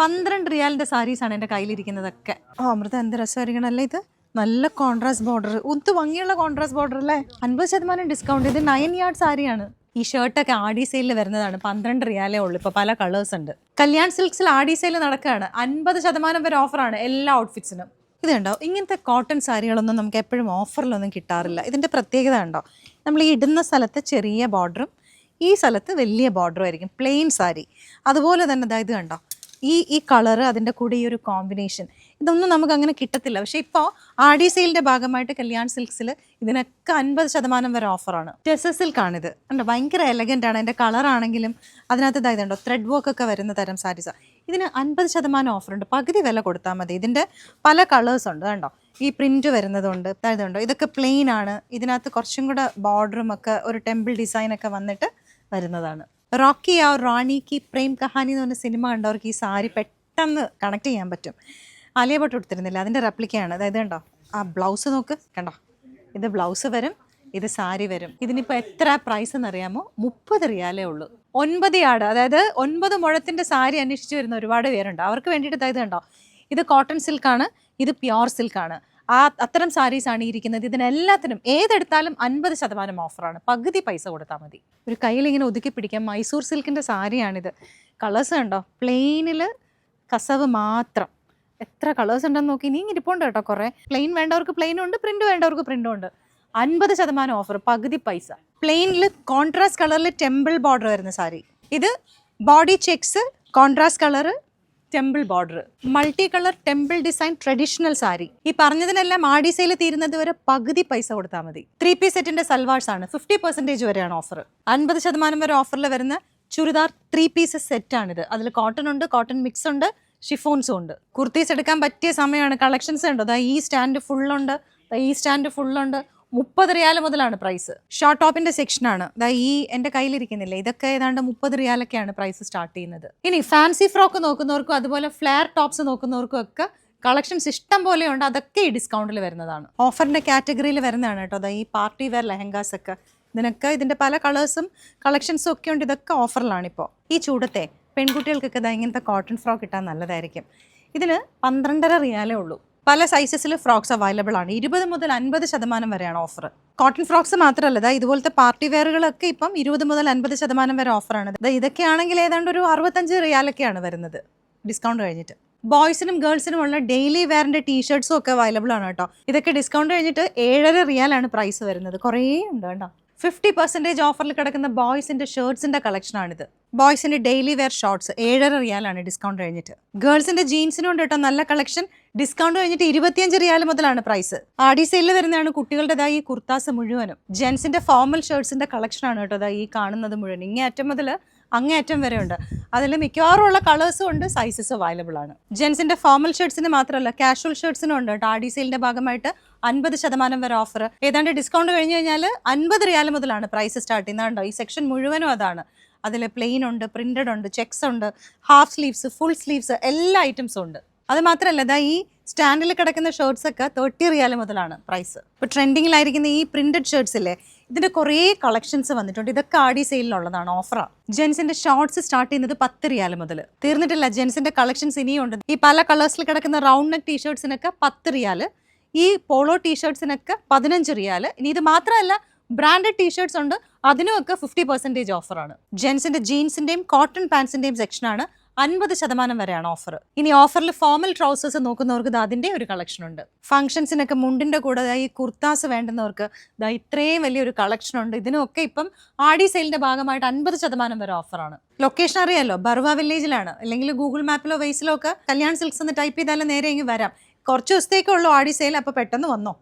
പന്ത്രണ്ട് റിയാലിന്റെ ആണ് എന്റെ കയ്യിലിരിക്കുന്നതൊക്കെ. ആ അമൃത എന്ത് രസമായിരിക്കണം ഇത്? നല്ല കോൺട്രാസ്റ്റ് ബോർഡർ ഒത്തു ഭംഗിയുള്ള കോൺട്രാസ്റ്റ് ബോർഡർ അല്ലേ? അൻപത് ശതമാനം ഡിസ്കൗണ്ട് ഇത് നയൻ യാർഡ് സാരിയാണ് ഈ ഷർട്ടൊക്കെ ആഡി സെയിലിൽ വരുന്നതാണ്. പന്ത്രണ്ട് റിയാലേ ഉള്ളൂ. ഇപ്പോൾ പല കളേഴ്സ് ഉണ്ട്. കല്യാൺ സിൽക്സിൽ ആഡി സെയിൽ നടക്കുകയാണ്. അൻപത് ശതമാനം വരെ ഓഫറാണ് എല്ലാ ഔട്ട്ഫിറ്റ്സിനും ഇത് കണ്ടോ? ഇങ്ങനത്തെ കോട്ടൺ സാരികളൊന്നും നമുക്ക് എപ്പോഴും ഓഫറിലൊന്നും കിട്ടാറില്ല. ഇതിന്റെ പ്രത്യേകത ഉണ്ടോ നമ്മൾ ഈ ഇടുന്ന സ്ഥലത്ത് ചെറിയ ബോർഡറും ഈ സ്ഥലത്ത് വലിയ ബോർഡറും ആയിരിക്കും. പ്ലെയിൻ സാരി അതുപോലെ തന്നെ ഇത് കണ്ടോ? ഈ ഈ കളറ് അതിന്റെ കൂടെ ഈ ഒരു കോമ്പിനേഷൻ ഇതൊന്നും നമുക്ക് അങ്ങനെ കിട്ടത്തില്ല. പക്ഷേ ഇപ്പോൾ ഡി സെയിലിന്റെ ഭാഗമായിട്ട് കല്യാൺ സിൽക്സിൽ ഇതിനൊക്കെ അൻപത് ശതമാനം വരെ ഓഫറാണ്. ടെസ സിൽക്കാണിത്. കണ്ടോ? ഭയങ്കര എലഗന്റ് ആണ്. അതിന്റെ കളറാണെങ്കിലും അതിനകത്ത് ഇതായതുണ്ടോ ത്രെഡ് വർക്ക് ഒക്കെ വരുന്ന തരം സാരീസാണ് ഇതിന് അൻപത് ശതമാനം ഓഫറുണ്ട്. പകുതി വില കൊടുത്താൽ മതി. ഇതിന്റെ പല കളേഴ്സ് ഉണ്ട്. കണ്ടോ? ഈ പ്രിന്റ് വരുന്നതുണ്ട്. ഇതായതുണ്ടോ ഇതൊക്കെ പ്ലെയിൻ ആണ്. ഇതിനകത്ത് കുറച്ചും കൂടെ ബോർഡറും ഒക്കെ ഒരു ടെമ്പിൾ ഡിസൈനൊക്കെ വന്നിട്ട് വരുന്നതാണ്. റോക്കി ആ റാണി കി പ്രേം കഹാനി എന്ന് പറഞ്ഞ സിനിമ കണ്ടവർക്ക് ഈ സാരി പെട്ടെന്ന് കണക്ട് ചെയ്യാൻ പറ്റും. ആലിയ ഭട്ട് കൊടുത്തിരുന്നില്ല? അതിന്റെ റെപ്ലിക്കയാണ് അതായത് കണ്ടോ? ആ ബ്ലൗസ് നോക്ക്. കണ്ടോ? ഇത് ബ്ലൗസ് വരും ഇത് സാരി വരും. ഇതിനിപ്പോൾ എത്ര പ്രൈസ് എന്നറിയാമോ? മുപ്പത് റിയാലേ ഉള്ളൂ. ഒൻപത് യാർഡ് അതായത് ഒൻപത് മുഴത്തിന്റെ സാരി അന്വേഷിച്ച് വരുന്ന ഒരുപാട് പേരുണ്ട്. അവർക്ക് വേണ്ടിയിട്ട് ഇതായത് കണ്ടോ? ഇത് കോട്ടൺ സിൽക്കാണ് ഇത് പ്യോർ സിൽക്കാണ് ആ അത്തരം സാരീസ് ആണ് ഈ ഇരിക്കുന്നത്. ഇതിനെല്ലാത്തിനും ഏതെടുത്താലും അൻപത് ശതമാനം ഓഫറാണ് പകുതി പൈസ കൊടുത്താൽ മതി. ഒരു കയ്യിൽ ഇങ്ങനെ ഒതുക്കി പിടിക്കാം. മൈസൂർ സിൽക്കിന്റെ സാരിയാണിത് കളേഴ്സ് ഉണ്ടോ പ്ലെയിനിൽ കസവ് മാത്രം. എത്ര കളേഴ്സ് ഉണ്ടെന്ന് നോക്കി. നീ ഇരിപ്പുണ്ട് കേട്ടോ കുറേ. പ്ലെയിൻ വേണ്ടവർക്ക് പ്ലെയിനും ഉണ്ട് പ്രിന്റ് വേണ്ടവർക്ക് പ്രിന്റും ഉണ്ട്. അൻപത് ശതമാനം ഓഫർ പകുതി പൈസ. പ്ലെയിനിൽ കോൺട്രാസ്റ്റ് കളറിൽ ടെമ്പിൾ ബോർഡർ വരുന്ന സാരി ഇത് body checks contrast colour temple border. Multi colour temple design traditional sari. ഈ പറഞ്ഞതിനെല്ലാം ആഡീസയിൽ സെയിൽ തീരുന്നത് വരെ പകുതി പൈസ കൊടുത്താൽ മതി. ത്രീ പീസ് സെറ്റിന്റെ സൽവാഴ്സ് ആണ്. ഫിഫ്റ്റി പെർസെന്റേജ് വരെയാണ് ഓഫർ അൻപത് ശതമാനം വരെ ഓഫറിൽ വരുന്ന ചുരിദാർ ത്രീ പീസസ് സെറ്റ് ആണിത് അതിൽ കോട്ടൺ ഉണ്ട് കോട്ടൺ മിക്സ് ഉണ്ട് ഷിഫോൺസും ഉണ്ട്. കുർത്തീസ് എടുക്കാൻ പറ്റിയ സമയമാണ്. കളക്ഷൻസ് ഉണ്ട് അതായത് ഈ സ്റ്റാൻഡ് ഫുള്ളുണ്ട് ഈ സ്റ്റാൻഡ് ഫുള്ളുണ്ട് മുപ്പത് റിയാൽ മുതലാണ് പ്രൈസ് ഷോർട്ട് ടോപ്പിന്റെ സെക്ഷനാണ് ദാ ഈ എന്റെ കയ്യിലിരിക്കുന്നില്ലേ? ഇതൊക്കെ ഏതാണ്ട് മുപ്പത് റിയാലൊക്കെയാണ് പ്രൈസ് സ്റ്റാർട്ട് ചെയ്യുന്നത്. ഇനി ഫാൻസി ഫ്രോക്ക് നോക്കുന്നവർക്കും അതുപോലെ ഫ്ലെയർ ടോപ്സ് നോക്കുന്നവർക്കും ഒക്കെ കളക്ഷൻസ് ഇഷ്ടം പോലെയുണ്ട് അതൊക്കെ ഈ ഡിസ്കൗണ്ടിൽ വരുന്നതാണ്. ഓഫറിന്റെ കാറ്റഗറിയിൽ വരുന്നതാണ് കേട്ടോ. അതാ ഈ പാർട്ടി വെയർ ലെഹങ്കാസ് ഒക്കെ. ഇതിനൊക്കെ ഇതിന്റെ പല കളേഴ്സും കളക്ഷൻസും ഒക്കെ ഉണ്ട്. ഇതൊക്കെ ഓഫറിലാണ് ഇപ്പോൾ ഈ ചൂടത്തെ പെൺകുട്ടികൾക്കൊക്കെ ഇതാ ഇങ്ങനത്തെ കോട്ടൺ ഫ്രോക്ക് ഇട്ടാൽ നല്ലതായിരിക്കും. ഇതിന് പന്ത്രണ്ടര റിയാലേ ഉള്ളൂ. പല സൈസസിൽ ഫ്രോക്സ് അവൈലബിൾ ആണ്. ഇരുപത് മുതൽ അൻപത് ശതമാനം വരെയാണ് ഓഫർ കോട്ടൺ ഫ്രോക്സ് മാത്രമല്ല ദാ ഇതുപോലത്തെ പാർട്ടി വെയറുകളൊക്കെ ഇപ്പം ഇരുപത് മുതൽ അൻപത് ശതമാനം വരെ ഓഫറാണ് ദാ ഇതൊക്കെ ആണെങ്കിൽ ഏതാണ്ട് ഒരു അറുപത്തഞ്ച് റിയാലൊക്കെയാണ് വരുന്നത്. ഡിസ്കൗണ്ട് കഴിഞ്ഞിട്ട്. ബോയ്സിനും ഗേൾസിനും ഉള്ള ഡെയിലി വെയറിന്റെ ടീഷർട്സും ഒക്കെ അവൈലബിൾ ആണ് കേട്ടോ. ഇതൊക്കെ ഡിസ്കൗണ്ട് കഴിഞ്ഞിട്ട് ഏഴര റിയാലാണ് പ്രൈസ് വരുന്നത്. കുറേ ഉണ്ട് കേട്ടോ. ഫിഫ്റ്റി പെർസെന്റേജ് ഓഫറിൽ കിടക്കുന്ന ബോയ്സിന്റെ ഷർട്ട്സിന്റെ കളക്ഷനാണിത്. ബോയ്സിന്റെ ഡെയിലി വെയർ ഷോർട്സ് ഏഴര റിയാലാണ് ഡിസ്കൗണ്ട് കഴിഞ്ഞിട്ട്. ഗേൾസിന്റെ ജീൻസിനും ഉണ്ട് കേട്ടോ നല്ല കളക്ഷൻ. ഡിസ്കൗണ്ട് കഴിഞ്ഞിട്ട് ഇരുപത്തിയഞ്ച് റിയാൽ മുതലാണ് പ്രൈസ്. ആടി സെയിലിൽ വരുന്നതാണ് കുട്ടികളുടേതായി ഈ കുർത്താസ് മുഴുവനും. ജെൻസിന്റെ ഫോർമൽ ഷർട്ട്സിന്റെ കളക്ഷനാണ് കേട്ടോ ദാ ഈ കാണുന്നത് മുഴുവൻ. ഇങ്ങേ അറ്റം മുതൽ അങ്ങേയറ്റം വരെ ഉണ്ട് അതിൽ മിക്കവാറും ഉള്ള കളേഴ്സും ഉണ്ട് സൈസസ് അവൈലബിൾ ആണ്. ജെൻസിന്റെ ഫോർമൽ ഷർട്സിന് മാത്രമല്ല കാഷ്വൽ ഷർട്സിനും ഉണ്ട് ആഡി സെയിലിന്റെ ഭാഗമായിട്ട് അൻപത് ശതമാനം വരെ ഓഫർ ഏതാണ്ട് ഡിസ്കൗണ്ട് കഴിഞ്ഞ് കഴിഞ്ഞാൽ അൻപത് റിയാൽ മുതലാണ് പ്രൈസ് സ്റ്റാർട്ട് ചെയ്യുന്നത്. കണ്ടോ ഈ സെക്ഷൻ മുഴുവനും അതാണ്. അതിൽ പ്ലെയിൻ ഉണ്ട് പ്രിന്റഡ് ഉണ്ട് ചെക്സ് ഉണ്ട് ഹാഫ് സ്ലീവ്സ് ഫുൾ സ്ലീവ്സ് എല്ലാ ഐറ്റംസും ഉണ്ട്. അത് മാത്രമല്ല ഇതാ ഈ സ്റ്റാൻഡിൽ കിടക്കുന്ന ഷർട്സ് ഒക്കെ തേർട്ടി റിയാൽ മുതലാണ് പ്രൈസ് ഇപ്പോൾ ട്രെൻഡിങ്ങിലായിരിക്കുന്ന ഈ പ്രിന്റഡ് ഷർട്സ് ഇല്ലേ ഇതിന്റെ കുറേ കളക്ഷൻസ് വന്നിട്ടുണ്ട്. ഇതൊക്കെ ആഡി സെയിലുള്ളതാണ് ഓഫറാണ് ജെൻസിന്റെ ഷോർട്സ് സ്റ്റാർട്ട് ചെയ്യുന്നത് പത്ത് റിയാൽ മുതൽ. തീർന്നിട്ടില്ല ജെൻസിന്റെ കളക്ഷൻസ് ഇനിയും ഉണ്ട് ഈ പല കളേഴ്സിൽ കിടക്കുന്ന റൗണ്ട് നെക്ക് ടീഷർട്സിനൊക്കെ പത്ത് റിയാൽ ഈ പോളോ ടീഷർട്സിനൊക്കെ പതിനഞ്ച് റിയാൽ ഇനി ഇത് മാത്രമല്ല ബ്രാൻഡഡ് ടീഷർട്സ് ഉണ്ട് അതിനുമൊക്കെ ഫിഫ്റ്റി പെർസെന്റേജ് ഓഫറാണ് ജെൻസിന്റെ ജീൻസിന്റെയും കോട്ടൺ പാൻസിന്റെയും സെക്ഷനാണ് അൻപത് ശതമാനം വരെയാണ് ഓഫർ ഇനി ഓഫറിൽ ഫോമൽ ട്രൗസേഴ്സ് നോക്കുന്നവർക്ക് ഇത് അതിന്റെ ഒരു കളക്ഷൻ ഉണ്ട്. ഫംഗ്ഷൻസിനൊക്കെ മുണ്ടിന്റെ കൂടെ ഈ കുർത്താസ് വേണ്ടുന്നവർക്ക് ഇതാ ഇത്രയും വലിയൊരു കളക്ഷൻ ഉണ്ട്. ഇതിനൊക്കെ ഇപ്പം ആഡി സെയിലിന്റെ ഭാഗമായിട്ട് അൻപത് ശതമാനം വരെ ഓഫറാണ്. ലൊക്കേഷൻ അറിയാലോ? ബർവ വില്ലേജിലാണ് അല്ലെങ്കിൽ ഗൂഗിൾ മാപ്പിലോ വെയ്സിലോ ഒക്കെ കല്യാൺ സിൽക്സ് എന്ന് ടൈപ്പ് ചെയ്താലും നേരെ ഇങ്ങ് വരാം. കുറച്ച് ദിവസത്തേക്കുള്ളൂ ആഡി സെയിൽ അപ്പോൾ പെട്ടെന്ന് വന്നോ.